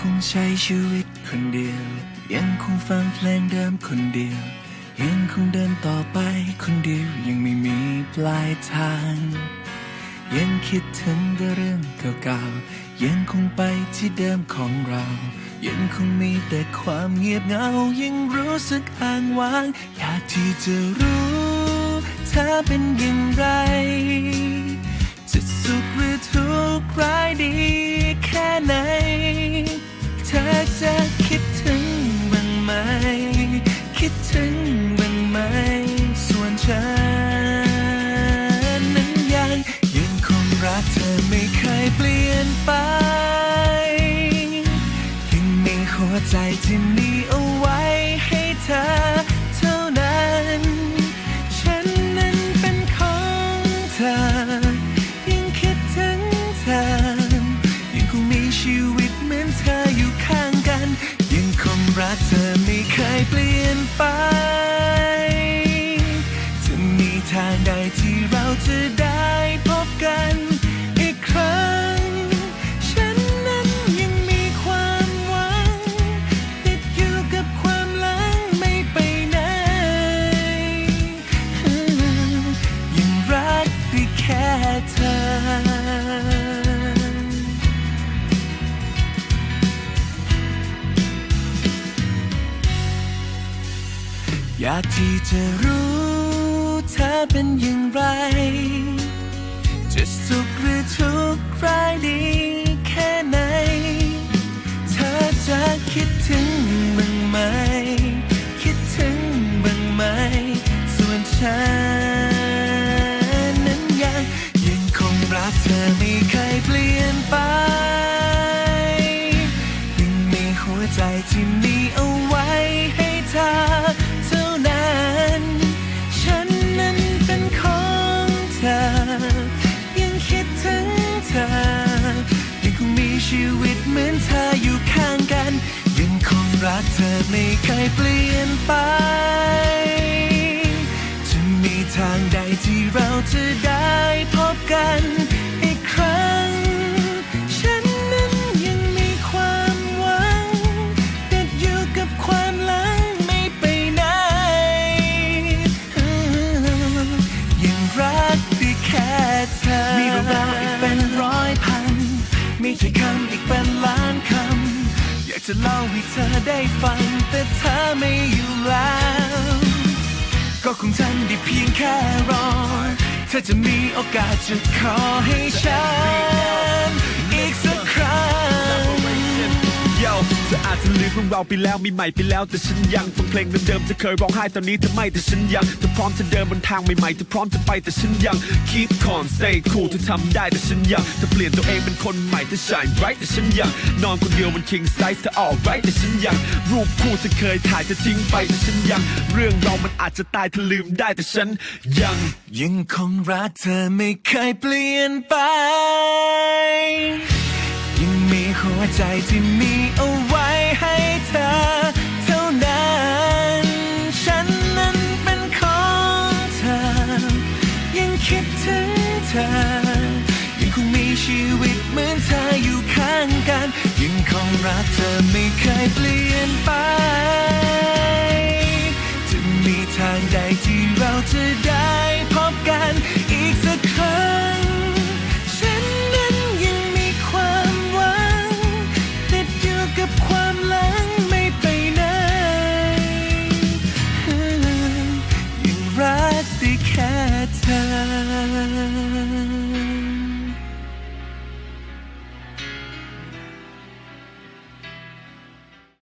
คงใช้ชีวิตคนเดียว ยังคงฟังเพลงเดิมคนเดียว ยังคงเดินต่อไปคนเดียว ยังไม่มีปลายทาง ยังคิดถึงแต่เรื่องเก่าๆ ยังคงไปที่เดิมของเรา ยังคงมีแต่ความเงียบเหงา ยังรู้สึกอ้างว้าง อยากที่จะรู้เธอเป็นอย่างไร คิดถึงบ้างไหม ส่วนฉันนั้นยังยังคงรักเธอไม่เคยเปลี่ยนไป ยังมีหัวใจที่มี จะได้พบกันอีกครั้ง ฉันนั้นยังมีความหวัง ติดอยู่กับความหลังไม่ไปไหน ยังรักได้แค่เธออยากที่จะรู้ เธอเป็นอย่างไร จะสุขหรือทุกข์ร้ายดีแค่ไหน เธอจะคิดถึงบ้างไหม คิดถึงบ้างไหม ส่วนฉัน ชีวิตเหมือนเธออยู่ข้างกัน ยังคงรักเธอไม่เคยเปลี่ยนไป จะเล่าให้เธอได้ฟัง แต่เธอไม่อยู่แล้ว ก็คงทำได้เพียงแค่รอ เธอจะมีโอกาสจะขอให้ฉัน เธออาจะลืมเรื่องเราไปแล้วมีใหม่ไปแล้ว แต่ฉันยังฟังเพลงเดิมๆจะเคยร้องไห้ตอนนี้เธอไม่แต่ฉันยังเธอพร้อมจะเดินบนทางใหม่ๆเธอพร้อมจะไปแต่ฉันยัง keep on stay cool เธอทำได้แต่ฉันยังเธอเปลี่ยนตัวเองเป็นคนใหม่เธอ shine bright แต่ฉันยังนอนคนเดียวบน king size เธอ alright แต่ฉันยัง รูปคู่เธอเคยถ่ายเธอทิ้งไปแต่ฉันยัง เรื่องเรามันอาจจะตายเธอลืมได้แต่ฉันยังยังคงรักเธอไม่เคยเปลี่ยนไป ยังมีหัวใจที่มีเอา ของรักเธอไม่เคยเปลี่ยนไป จะมีทางใดที่เราจะได้พบกันอีกสักครั้ง ฉันนั้นยังมีความหวังติดอยู่กับความหลังไม่ไปไหนยังรักได้แค่เธอ